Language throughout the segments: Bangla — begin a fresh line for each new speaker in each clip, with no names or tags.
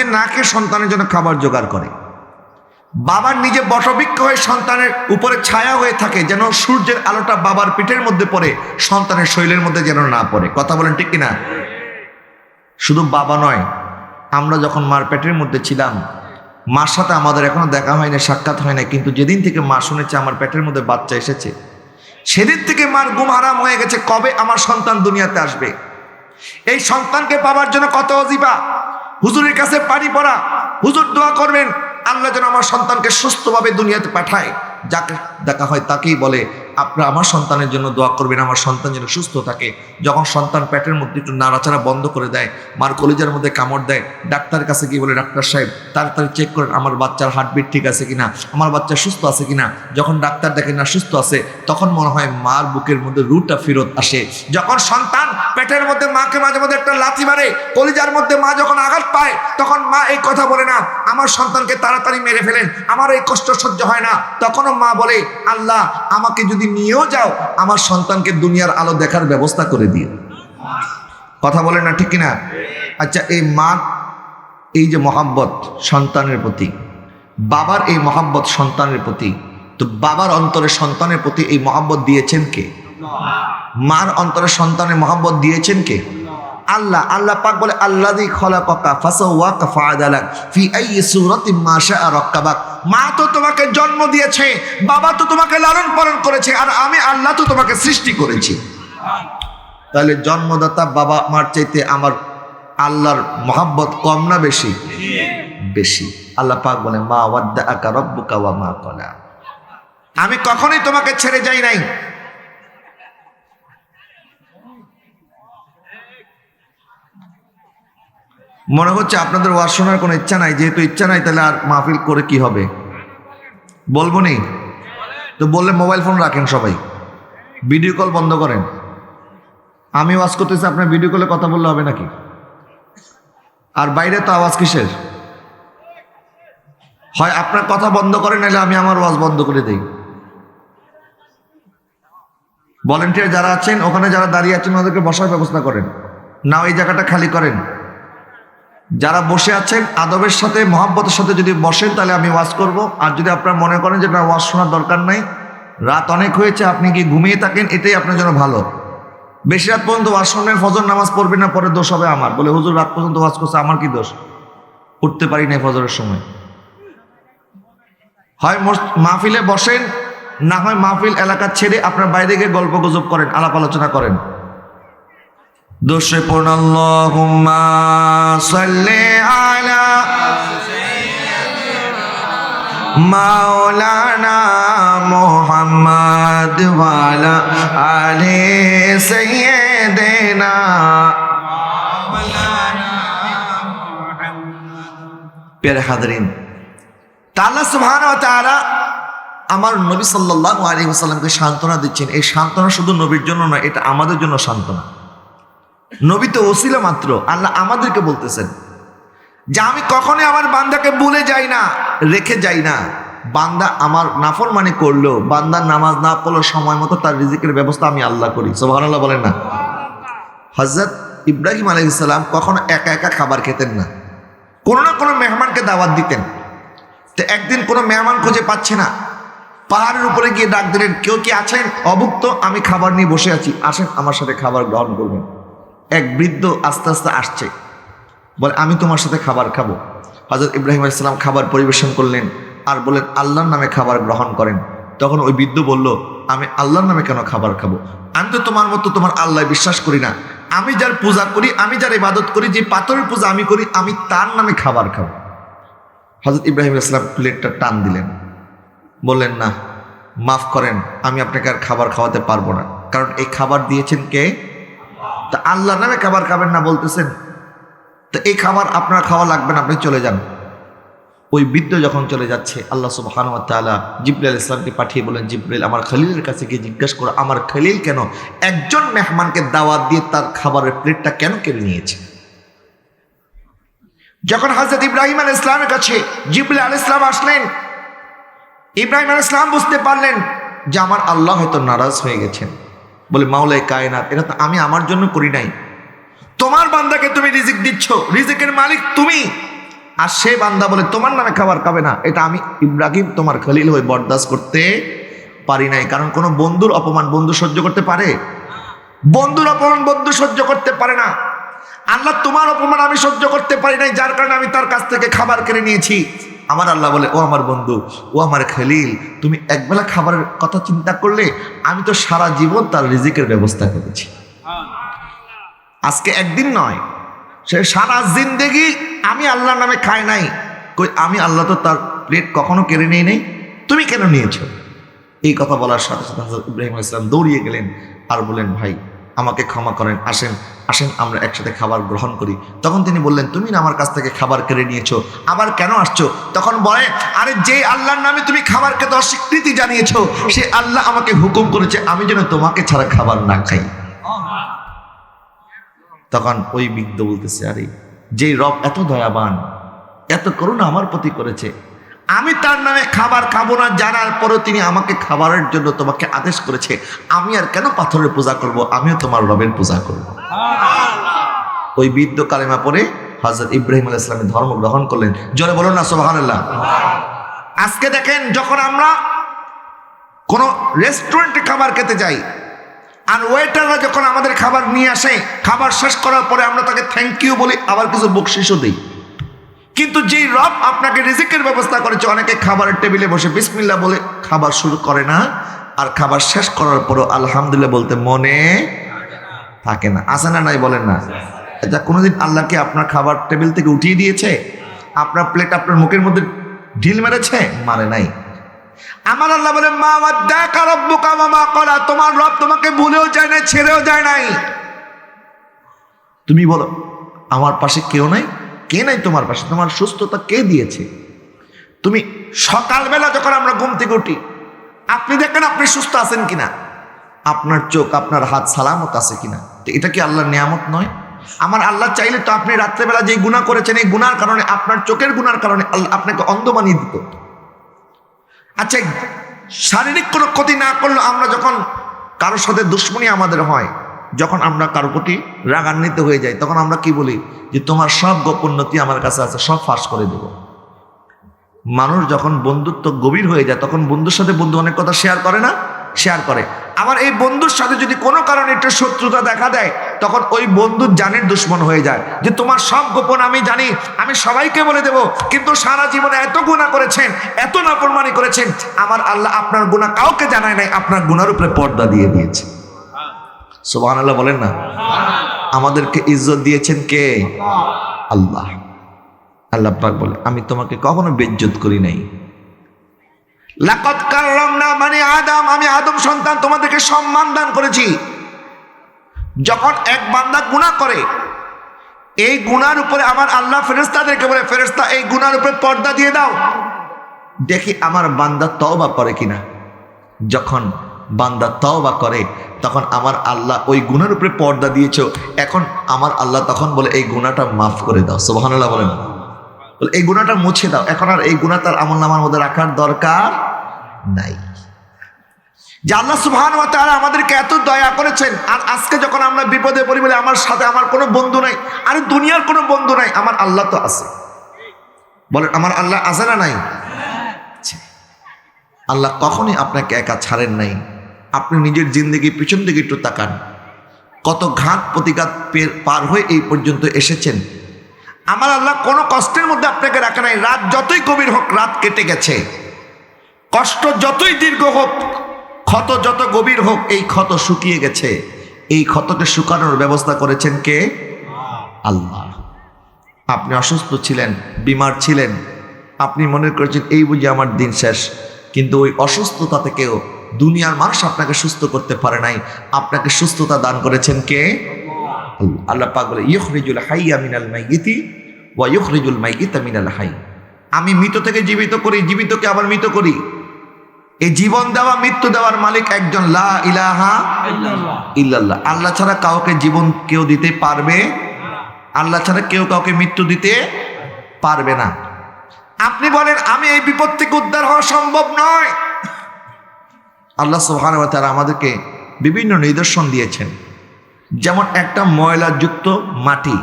নিজের নাকে সন্তানের জন্য খাবার জোগাড় করে। বাবার নিজে বটবৃক্ষ হয়ে সন্তানের উপরে ছায়া হয়ে থাকে, যেন সূর্যের আলোটা বাবার পিঠের মধ্যে পড়ে, সন্তানের শরীরের মধ্যে যেন না পড়ে। কথা বলেন ঠিক কিনা? শুধু বাবা নয়, আমরা যখন মার পেটের মধ্যে ছিলাম, মার সাথে আমাদের এখনও দেখা হয় না সাক্ষাৎ হয় না কিন্তু যেদিন থেকে মা শুনেছে আমার পেটের মধ্যে বাচ্চা এসেছে, সেদিন থেকে মার গুম হারাম হয়ে গেছে, কবে আমার সন্তান দুনিয়াতে আসবে? এই সন্তানকে পাওয়ার জন্য কত অজিবা? হুজুরের কাছে পানি পড়া। হুজুর দোয়া করবেন, আল্লাহ যেন আমার সন্তানকে সুস্থভাবে দুনিয়াতে পাঠায়। যাকে, দেখা হয় তাকেই বলে আপনারা আমার সন্তানের জন্য দোয়া করবেন, আমার সন্তান যেন সুস্থ থাকে। যখন সন্তান পেটের মধ্যে একটু নাড়াচাড়া বন্ধ করে দেয়, মার কলিজার মধ্যে কামড় দেয়, ডাক্তারের কাছে গিয়ে বলে, ডাক্তার সাহেব, তাড়াতাড়ি চেক করেন, আমার বাচ্চার হার্টবিট ঠিক আছে কিনা? আমার বাচ্চা সুস্থ আছে কিনা? যখন ডাক্তার দেখে না সুস্থ আছে, তখন মনে হয় মার বুকের মধ্যে রুটা ফেরত আসে। যখন সন্তান পেটের মধ্যে মাকে মাঝে মধ্যে একটা লাথি মারে, কলিজার মধ্যে মা যখন আঘাত পায়, তখন মা এই কথা বলে না, আমার সন্তানকে তাড়াতাড়ি মেরে ফেলেন, আমার এই কষ্ট সহ্য হয় না। তখনও মা বলে, আল্লাহ, আমাকে যদি নিয়েও যাও, আমার সন্তানকে দুনিয়ার আলো দেখার ব্যবস্থা করে দিও। কথা বলে না, ঠিক কিনা? আচ্ছা এই মা এই যে মহাব্বত সন্তানের প্রতি, বাবার এই মহাব্বত সন্তানের প্রতি, তো বাবার অন্তরে সন্তানের প্রতি এই মহাব্বত দিয়েছেন কে? মার অন্তরে সন্তানের মহাব্বত দিয়েছেন কে? আল্লাহ আল্লাহ পাক বলে আল্লাহ দি খলাকা ফাসাওয়াকা ফাআদালাক ফি আইয়ি সূরাতিন মা শাআ রাক্কাবাক। মা তো তোমাকে জন্ম দিয়েছে, বাবা তো তোমাকে লালন পালন করেছে, আর আমি আল্লাহ তো তোমাকে সৃষ্টি করেছি। তাহলে জন্মদাতা বাবা মার চাইতে আমার আল্লাহর মহাব্বত কম না বেশি? বেশি। আল্লাহ পাক বলে, মা ওয়াদ্দা আকা রব্বুকা ওয়া মা কলা। আমি কখনোই তোমাকে ছেড়ে যাই নাই। মনে হচ্ছে আপনাদের ওয়াজ শোনার কোনো ইচ্ছা নাই, যেহেতু ইচ্ছা নাই, তাহলে আর মাহফিল করে কি হবে? বলব নি? তো বললে মোবাইল ফোন রাখেন সবাই। ভিডিও কল বন্ধ করেন। আমি ওয়াজ করতেছি, আপনার ভিডিও কলে কথা বললে হবে নাকি? আর বাইরে তো আওয়াজ কিসের? হয় আপনার কথা বন্ধ করেন নাহলে আমি আমার ওয়াজ বন্ধ করে দিই। ভলেন্টিয়ার যারা আছেন, ওখানে যারা দাঁড়িয়ে আছেন, ওদেরকে বসার ব্যবস্থা করেন। না ওই জায়গাটা খালি করেন। যারা বসে আছেন, আদবের সাথে, মহাব্বতের সাথে যদি বসেন, তাহলে আমি ওয়াজ করব। আর যদি আপনারা মনে করেন যে, না ওয়াশ শোনার দরকার নাই, রাত অনেক হয়েছে, আপনি কি ঘুমিয়ে থাকেন? এটাই আপনার জন্য ভালো। বেশি রাত পর্যন্ত ওয়াজ শোনেন, ফজর নামাজ পড়বে না, পরে দোষ হবে আমার। বলে, হুজুর, রাত পর্যন্ত ওয়াজ করছে, আমার কি দোষ? উঠতে পারি নাই ফজরের সময়। হয় মাহফিলে বসেন, না হয় মাহফিল এলাকা ছেড়ে আপনার বাইরে গিয়ে গল্প গুজব করেন, আলাপ আলোচনা করেন। পড়ুন আল্লাহুম্মা সাল্লি আলা মাওলানা মুহাম্মদ ওয়ালা আলি সাইয়্যিদিনা প্যারে হাজরিন, তাআলা সুবহানাহু ওয়া তাআলা আমার নবী সাল্লাল্লাহু আলাইহি সাল্লামকে সান্ত্বনা দিচ্ছেন। এই সান্ত্বনা শুধু নবীর জন্য নয়, এটা আমাদের জন্য সান্ত্বনা। নবী তো ওসিলা মাত্র, আল্লাহ আমাদেরকে বলতেছেন যে আমি কখনোই আমার বান্দাকে ভুলে যাই না, রেখে যাই না। বান্দা আমার নাফরমানি করল বান্দার নামাজ না পড়ল সময় মতো তার রিজিকের ব্যবস্থা আমি আল্লাহ করি। সোহানাল্লাহ বলেন না। হজরত ইব্রাহিম আলহিসাল্লাম কখনো একা একা খাবার খেতেন না। কোনো না কোনো মেহমানকে দাওয়াত দিতেন। তো একদিন কোনো মেহমান খুঁজে পাচ্ছে না। পাহাড়ের উপরে গিয়ে ডাক দিলেন, কেউ কি আছেন? অভুক্ত? আমি খাবার নিয়ে বসে আছি। আসেন আমার সাথে খাবার গ্রহণ করবেন। এক বৃদ্ধ আস্তে আস্তে আসছে। বলে, আমি তোমার সাথে খাবার খাব। হজরত ইব্রাহিম আলাইসাল্লাম খাবার পরিবেশন করলেন আর বলেন আল্লাহর নামে খাবার গ্রহণ করেন। তখন ওই বৃদ্ধ বলল, আমি আল্লাহর নামে কেন খাবার খাব? আমি তো তোমার মতো তোমার আল্লাহ বিশ্বাস করি না। আমি যার পূজা করি, আমি যার ইবাদত করি, যে পাথরের পূজা আমি করি, আমি তার নামে খাবার খাব। হজরত ইব্রাহিম ইসলাম প্লেটটা টান দিলেন। বললেন, না, মাফ করেন, আমি আপনাকে আর খাবার খাওয়াতে পারব না। কারণ এই খাবার দিয়েছেন কে? তা আল্লাহর নামে খাবার খাবেন না বলতেছেন? তো এই খাবার আপনার খাওয়া লাগবে না, আপনি চলে যান। ওই বৃদ্ধ যখন চলে যাচ্ছে, আল্লাহ সব সুবহান তাআলা জিব্রাইল ইসলামকে পাঠিয়ে বলেন, জিব্রাইল, আমার খলিলের কাছে গিয়ে জিজ্ঞাসা করো, আমার খলিল কেন একজন মেহমানকে দাওয়াত দিয়ে তার খাবারের প্লেটটা কেন কেড়ে নিয়েছে? যখন হজরত ইব্রাহিম আল ইসলামের কাছে জিব্রাইল আল ইসলাম আসলেন, ইব্রাহিম আল ইসলাম বুঝতে পারলেন যে আমার আল্লাহ হয়তো নারাজ হয়ে গেছেন। বলে মাওলাই কায়নাত, এটা তো আমি আমার জন্য করি নাই। তোমার বান্দাকে তুমি রিজিক দিচ্ছ, রিজিকের মালিক তুমি। আর সে বান্দা বলে, তোমার নামে খাবার খাবে না। এটা আমি ইব্রাহিম, তোমার খলিল হয়ে বরদাস্ত করতে পারি নাই। কারণ কোনো বন্ধুর অপমান বন্ধু সহ্য করতে পারে? বন্ধুর অপমান বন্ধু সহ্য করতে পারে না। আল্লাহ তোমার অপমান আমি সহ্য করতে পারি নাই, যার কারণে আমি তার কাছ থেকে খাবার কেড়ে নিয়েছি। আমার আল্লাহ বলে, ও আমার বন্ধু, ও আমার খলিল, তুমি একবেলা খাবারের কথা চিন্তা করলে আমি তো সারা জীবন তার রিজিকের ব্যবস্থা করেছি। আজকে একদিন নয়, সে সারা জিন্দেগি আমি আল্লাহর নামে খাই নাই। কই, আমি আল্লাহ তো তার প্লেট কখনো কেড়ে নিয়ে নেই? তুমি কেন নিয়েছো? এই কথা বলার সাথে সাথে ইব্রাহিম আলাইহিস সালাম দৌড়িয়ে গেলেন আর বলেন ভাই, আমাকে ক্ষমা করেন, আসেন আসেন, আমরা একসাথে খাবার গ্রহণ করি। তখন তিনি বললেন, তুমি না আমার কাছ থেকে খাবার কেড়ে নিয়েছো? আবার কেন আসছো? তখন বলে, আরে যে আল্লাহর নামে তুমি খাবার খেতে অস্বীকৃতি জানিয়েছো, সে আল্লাহ আমাকে হুকুম করেছে, আমি যেন তোমাকে ছাড়া খাবার না খাই। তখন ওই বৃদ্ধ বলতেছে, আরে যে রব এত দয়াবান, এত করুণা আমার প্রতি করেছে আমি তার নামে খাবার খাব না, জানার পরও তিনি আমাকে খাবারের জন্য তোমাকে আদেশ করেছে। আমি আর কেন পাথরের পূজা করব? আমিও তোমার রবের পূজা করব। ওই বৃদ্ধ কালেমা পরে হজরত ইব্রাহিম আলাহ ইসলামের ধর্ম গ্রহণ করলেন। জোরে বলুন না সোহানাল্লাহ আজকে দেখেন, যখন আমরা কোনো রেস্টুরেন্টে খাবার খেতে যাই, আর ওয়েটাররা যখন আমাদের খাবার নিয়ে আসে, খাবার শেষ করার পরে আমরা তাকে থ্যাংক ইউ বলি, আবার কিছু বকশিসও দিই। কিন্তু যেই রব আপনাকে রিজিকের ব্যবস্থা করেছে, অনেকে খাবারের টেবিলে বসে বিসমিল্লা বলে খাবার শুরু করে না, আর খাবার শেষ করার পরও আলহামদুলিল্লাহ বলতে মনে থাকে না। আসে না নাই বলেন না? এটা কোনোদিন আল্লাহকে আপনার খাবার টেবিল থেকে উঠিয়ে দিয়েছে? আপনার প্লেট আপনার মুখের মধ্যে ঢিল মেরেছে? মারে নাই। আমার আল্লাহ বলে মা দেখা মামা করা তোমার রব তোমাকে ভুলেও যায় নাই, ছেড়েও যায় নাই। তুমি বলো, আমার পাশে কেউ নাই? কে নাই তোমার পাশে? তোমার সুস্থতা কে দিয়েছে? তুমি সকালবেলা যখন আমরা ঘুম থেকে উঠি, আপনি দেখেন আপনি সুস্থ আছেন কিনা? আপনার চোখ, আপনার হাত সালামত আছে কিনা? তো এটা কি আল্লাহর নিয়ামত নয়? আমার আল্লাহ চাইলে তো আপনি রাত্রেবেলা যে গুণা করেছেন, এই গুনার কারণে, আপনার চোখের গুনার কারণে আল্লাহ আপনাকে অন্ধ বানিয়ে দিত। আচ্ছা শারীরিক কোনো ক্ষতি না করলেও আমরা যখন কারোর সাথে দুশ্মনী আমাদের হয় যখন আমরা কারোর প্রতি রাগান্বিত হয়ে যাই, তখন আমরা কি বলি? যে তোমার সব গোপন্নতি আমার কাছে আছে, সব ফাঁস করে দেব। মানুষ যখন বন্ধুত্ব গভীর হয়ে যায়, তখন বন্ধুর সাথে বন্ধু অনেক কথা শেয়ার করে না? শেয়ার করে। আবার এই বন্ধুর সাথে যদি কোনো কারণে একটা শত্রুতা দেখা দেয়, তখন ওই বন্ধুর জানের দুশ্মন হয়ে যায়। যে তোমার সব গোপন আমি জানি, আমি সবাইকে বলে দেব, কিন্তু সারা জীবনে এত গুণা করেছেন, এত নাফরমানি করেছেন, আমার আল্লাহ আপনার গুণা কাউকে জানায় নাই, আপনার গুণার উপরে পর্দা দিয়ে দিয়েছে। সোবান আল্লাহ বলেন না? আমাদেরকে ইজ্জত দিয়েছেন কে? আল্লাহ। আল্লাহ পাক বলে, আমি তোমাকে কখনো বেজ্জত করি নাই। লাকত কারলাম না মানে আদম, আমি আদম সন্তান তোমাদেরকে সম্মান দান করেছি। যখন এক বান্দা গুনাহ করে, এই গুনার উপরে আমার আল্লাহ ফেরেস্তাদেরকে বলে ফেরেস্তা এই গুনার উপরে পর্দা দিয়ে দাও। দেখি আমার বান্দা তওবা করে কিনা। যখন বান্দা তওবা করে, তখন আমার আল্লাহ ওই গুনার উপরে পর্দা দিয়েছ এখন আমার আল্লাহ তখন বলে, এই গুনাহটা মাফ করে দাও। সুবহানাল্লাহ বলেন। বলে, এই গুণাটা মুছে দাও। এখন আর এই গুণা তার আমল নামার মধ্যে রাখার দরকার নাই। যে আল্লাহ সুবহান ওয়া তাআলা আমাদেরকে এত দয়া করেছেন, আর আজকে যখন আমরা বিপদে পড়ি বলে আমার সাথে আমার কোনো বন্ধু নাই, আরে দুনিয়ার কোনো বন্ধু নাই, আমার আল্লাহ তো আছে। বলেন, আমার আল্লাহ আছে না নাই? আল্লাহ কখনই আপনাকে একা ছাড়েন নাই। আপনি নিজের জিন্দগি পিছন দিকে একটু তাকান। কত ঘাত প্রতিঘাত পার হয়ে এই পর্যন্ত এসেছেন? আমার আল্লাহ কোনো কষ্টের মধ্যে আপনাকে রাখে নাই। রাত যতই গভীর হোক, রাত কেটে গেছে। কষ্ট যতই দীর্ঘ হোক, ক্ষত যত গভীর হোক, এই ক্ষত শুকিয়ে গেছে। এই ক্ষতকে শুকানোর ব্যবস্থা করেছেন কে? আল্লাহ। আপনি অসুস্থ ছিলেন, বিমার ছিলেন। আপনি মনে করেছেন, এই বুঝি আমার দিন শেষ। কিন্তু ওই অসুস্থতা থেকেও দুনিয়ার মানুষ আপনাকে সুস্থ করতে পারে নাই। আপনাকে সুস্থতা দান করেছেন কে? আল্লাহ। আল্লাহ পাক বলে ইউখরিজুল হাইয়া মিনাল মাইয়িতি ওয়া ইউখরিজুল মাইয়িতা মিনাল হাই। আমি মৃত থেকে জীবিত করি জীবিতকে আবার মৃত করি। এই জীবন দেওয়া মৃত্যু দেওয়ার মালিক একজন লা ইলাহা ইল্লাল্লাহ। আল্লাহ ছাড়া কাউকে জীবন কেউ দিতে পারবে? আল্লাহ ছাড়া কেউ কাউকে মৃত্যু দিতে পারবে না। আপনি বলেন আমি এই বিপদ থেকে উদ্ধার হওয়া সম্ভব নয়। আল্লাহ ওয়া তাআলা আমাদেরকে বিভিন্ন নিদর্শন দিয়েছেন। যেমন একটা ময়লাযুক্ত মাটি,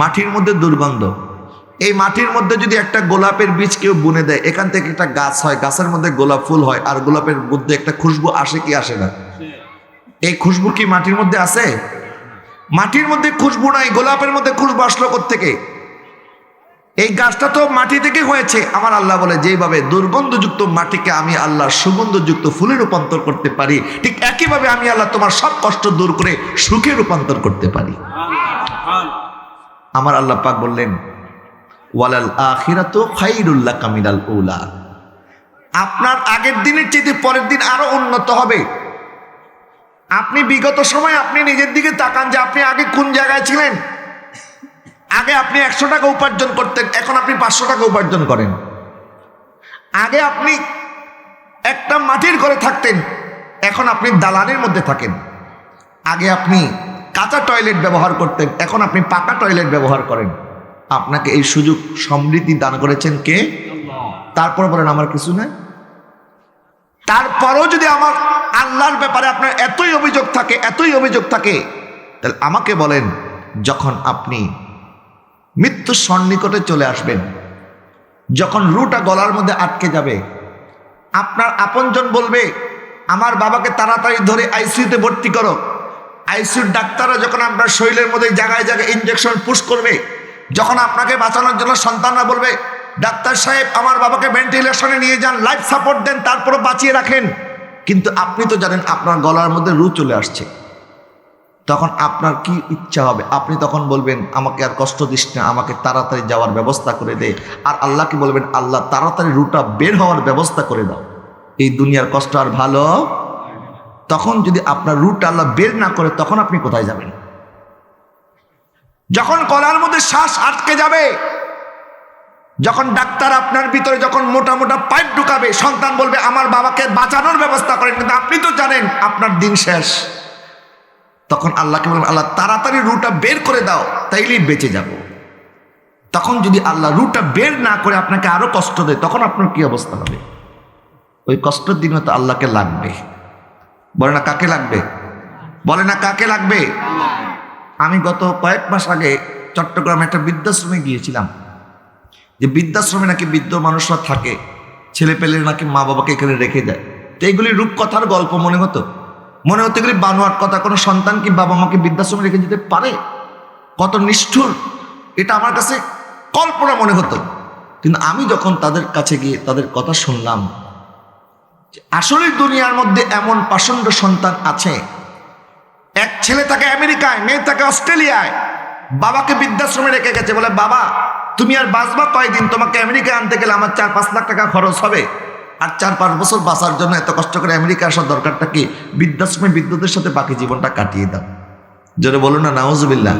মাটির মধ্যে দুর্গন্ধ। এই মাটির মধ্যে যদি একটা গোলাপের বীজ কেউ বুনে দেয়, এখান থেকে একটা গাছ হয়, গাছের মধ্যে গোলাপ ফুল হয় আর গোলাপের মধ্যে একটা খুশবু আসে কি আসে না? এই খুশবু কি মাটির মধ্যে আছে? মাটির মধ্যে খুশবু নাই, গোলাপের মধ্যে খুশবু আসলো থেকে এই গাছটা তো মাটি থেকে হয়েছে। আমার আল্লাহ বলে যেভাবে দুর্গন্ধযুক্ত মাটিকে আমি আল্লাহ সুগন্ধযুক্ত ফুলে রূপান্তর করতে পারি, ঠিক একইভাবে আমি আল্লাহ তোমার সব কষ্ট দূর করে সুখে রূপান্তর করতে পারি। আমার আল্লাহ পাক বললেন, ওয়ালাল আখিরাত খাইরুল্লাহ কামিলাল উলা। আপনার আগের দিনের চেয়ে পরের দিন আরও উন্নত হবে। আপনি বিগত সময় আপনি নিজের দিকে তাকান যে আপনি আগে কোন জায়গায় ছিলেন? আগে আপনি একশো টাকা উপার্জন করতেন, এখন আপনি পাঁচশো টাকা উপার্জন করেন। আগে আপনি একটা মাটির ঘরে থাকতেন, এখন আপনি দালানের মধ্যে থাকেন। আগে আপনি কাঁচা টয়লেট ব্যবহার করতেন, এখন আপনি পাকা টয়লেট ব্যবহার করেন। আপনাকে এই সুযোগ সমৃদ্ধি দান করেছেন কে? তারপর বলেন, আমার কিছু নাই। তারপরও যদি আমার আল্লাহর ব্যাপারে আপনার এতই অভিযোগ থাকে, এতই অভিযোগ থাকে, তাহলে আমাকে বলেন, যখন আপনি মৃত্যু সন্নিকটে চলে আসবেন। যখন রুটা গলার মধ্যে আটকে যাবে, আপনার আপনজন বলবে, আমার বাবাকে তাড়াতাড়ি ধরে আইসিইউতে ভর্তি করো। আইসিউর ডাক্তাররা যখন আপনার শরীরের মধ্যে জায়গায় জায়গায় ইঞ্জেকশন পুশ করবে, যখন আপনাকে বাঁচানোর জন্য সন্তানরা বলবে, ডাক্তার সাহেব, আমার বাবাকে ভেন্টিলেশনে নিয়ে যান লাইফ সাপোর্ট দেন তারপরে বাঁচিয়ে রাখেন। কিন্তু আপনি তো জানেন আপনার গলার মধ্যে রু চলে আসছে। তখন আপনার কি ইচ্ছা হবে? আপনি তখন বলবেন, আমাকে আর কষ্ট দিস না, আমাকে তাড়াতাড়ি যাওয়ার ব্যবস্থা করে দে। আর আল্লাহকে বলবেন, আল্লাহ, তাড়াতাড়ি রুটা বের হওয়ার ব্যবস্থা করে দাও। এই দুনিয়ার কষ্ট আর ভালো? তখন যদি আপনার রুট আল্লাহ বের না করে, তখন আপনি কোথায় যাবেন? যখন গলার মধ্যে শ্বাস আটকে যাবে, যখন ডাক্তার আপনার ভিতরে যখন মোটা মোটা পাইপ ঢুকাবে, সন্তান বলবে, আমার বাবাকে বাঁচানোর ব্যবস্থা করেন। কিন্তু আপনি তো জানেন, আপনার দিন শেষ। তখন আল্লাহকে বললাম, আল্লাহ, তাড়াতাড়ি রুটা বের করে দাও, তাইলেই বেঁচে যাব। তখন যদি আল্লাহ রুটা বের না করে আপনাকে আরও কষ্ট দেয়, তখন আপনার কি অবস্থা হবে? ওই কষ্টের দিনও তো আল্লাহকে লাগবে। বলে না, কাকে লাগবে? বলে না, কাকে লাগবে? আমি গত কয়েক মাস আগে চট্টগ্রামে একটা বৃদ্ধাশ্রমে গিয়েছিলাম। যে বৃদ্ধাশ্রমে নাকি বৃদ্ধ মানুষরা থাকে ছেলে পেলে নাকি মা বাবাকে এখানে রেখে দেয় তো এগুলি রূপকথার গল্প মনে হতো? মনে হতে গেলে বানোয়ার কথা কোনো সন্তান কি বাবা মাকে বৃদ্ধাশ্রমে রেখে যেতে পারে? কত নিষ্ঠুর। এটা আমার কাছে কল্পনা মনে হতো। কিন্তু আমি যখন তাদের কাছে গিয়ে তাদের কথা শুনলাম আসলে দুনিয়ার মধ্যে এমন পাষণ্ড সন্তান আছে। এক ছেলে থাকে আমেরিকায়, মেয়ে থাকে অস্ট্রেলিয়ায়। বাবাকে বৃদ্ধাশ্রমে রেখে গেছে। বলে, বাবা, তুমি আর বাঁচবা কয়দিন? তোমাকে আমেরিকায় আনতে গেলে আমার চার পাঁচ লাখ টাকা খরচ হবে। আর চার পাঁচ বছর বাঁচার জন্য এত কষ্ট করে আমেরিকা আসার দরকারটা কি? বৃদ্ধাশ্রমে বিদ্যুতের সাথে বাকি জীবনটা কাটিয়ে দাও। জোরে বলুন না নাওজবিল্লা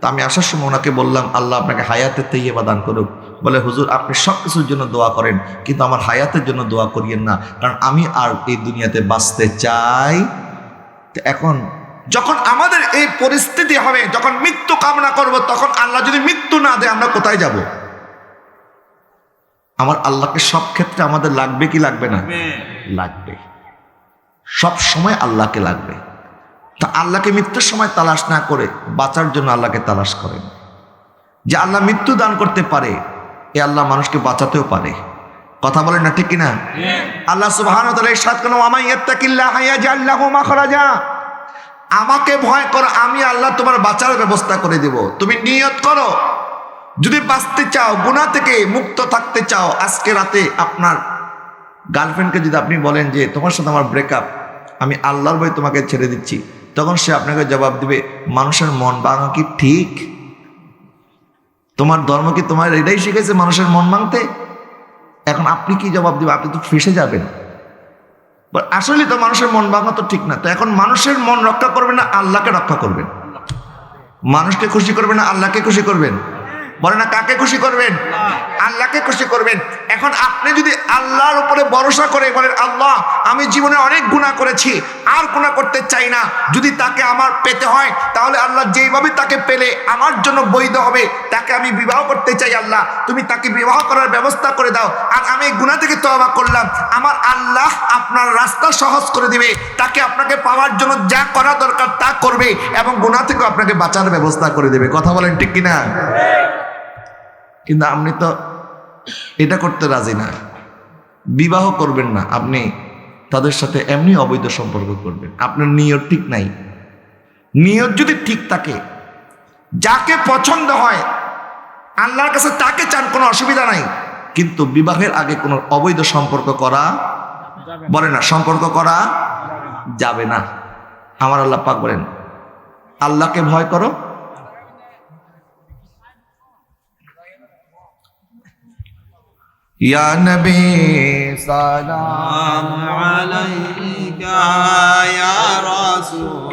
তা আমি আসার সময় ওনাকে বললাম, আল্লাহ আপনাকে হায়াতের তৈবা দান করুক। বলে, হুজুর, আপনি সব কিছুর জন্য দোয়া করেন, কিন্তু আমার হায়াতের জন্য দোয়া করিয়েন না, কারণ আমি আর এই দুনিয়াতে বাঁচতে চাই। এখন যখন আমাদের এই পরিস্থিতি হবে, যখন মৃত্যু কামনা করব, তখন আল্লাহ যদি মৃত্যু না দেয়, আমরা কোথায় যাব? আমার আল্লাহকে সব ক্ষেত্রে আমাদের লাগবে কি লাগবে না? লাগবে। সব সময় আল্লাহকে লাগবে। তা আল্লাহকে মৃত্যুর সময় তালাশ না করে বাঁচার জন্য আল্লাহকে তালাশ করেন যে আল্লাহ মৃত্যু দান করতে পারে এ আল্লাহ মানুষকে বাঁচাতেও পারে। কথা বলেন না ঠিক কিনা? আল্লাহ সুবহান আমাকে ভয় করো আমি আল্লাহ তোমার বাঁচার ব্যবস্থা করে দেব। তুমি নিয়ত করো। যদি বাঁচতে চাও গুণা থেকে মুক্ত থাকতে চাও, আজকে রাতে আপনার গার্লফ্রেন্ডকে যদি আপনি বলেন যে, তোমার সাথে আমার ব্রেকআপ আমি আল্লাহর বই তোমাকে ছেড়ে দিচ্ছি, তখন সে আপনাকে জবাব দিবে, মানুষের মন ভাঙা কি ঠিক? তোমার ধর্ম কি তোমার এটাই শিখেছে মানুষের মন ভাঙতে? এখন আপনি কি জবাব দিবে আপনি তো ফেসে যাবেন। আসলে তো মানুষের মন ভাঙা তো ঠিক না। তো এখন মানুষের মন রক্ষা করবেন না, আল্লাহকে রক্ষা করবেন। মানুষকে খুশি করবেন না, আল্লাহকে খুশি করবেন। বলে না কাকে খুশি করবেন? আল্লাহকে খুশি করবেন। এখন আপনি যদি আল্লাহর উপরে ভরসা করে বলেন আল্লাহ আমি জীবনে অনেক গুণা করেছি আর গুণা করতে চাই না। যদি তাকে আমার পেতে হয় তাহলে আল্লাহ যেইভাবে তাকে পেলে আমার জন্য বৈধ হবে। তাকে আমি বিবাহ করতে চাই আল্লাহ। তুমি তাকে বিবাহ করার ব্যবস্থা করে দাও। আর আমি গুণা থেকে তবা করলাম। আমার আল্লাহ আপনার রাস্তা সহজ করে দিবে। তাকে আপনাকে পাওয়ার জন্য যা করা দরকার তা করবে এবং গুণা থেকে আপনাকে বাঁচার ব্যবস্থা করে দেবে। কথা বলেন ঠিক কিনা? কিন্তু আপনি তো এটা করতে রাজি না। বিবাহ করবেন না, আপনি তাদের সাথে এমনি অবৈধ সম্পর্ক করবেন। আপনার নিয়ত ঠিক নাই। নিয়ত যদি ঠিক থাকে, যাকে পছন্দ হয়, আল্লাহর কাছে তাকে চান, কোনো অসুবিধা নাই। কিন্তু বিবাহের আগে কোনো অবৈধ সম্পর্ক করা বলে না, সম্পর্ক করা যাবে না। আমার আল্লাহ পাক বলেন, আল্লাহকে ভয় করো يا نبي
سلام عليك يا رسول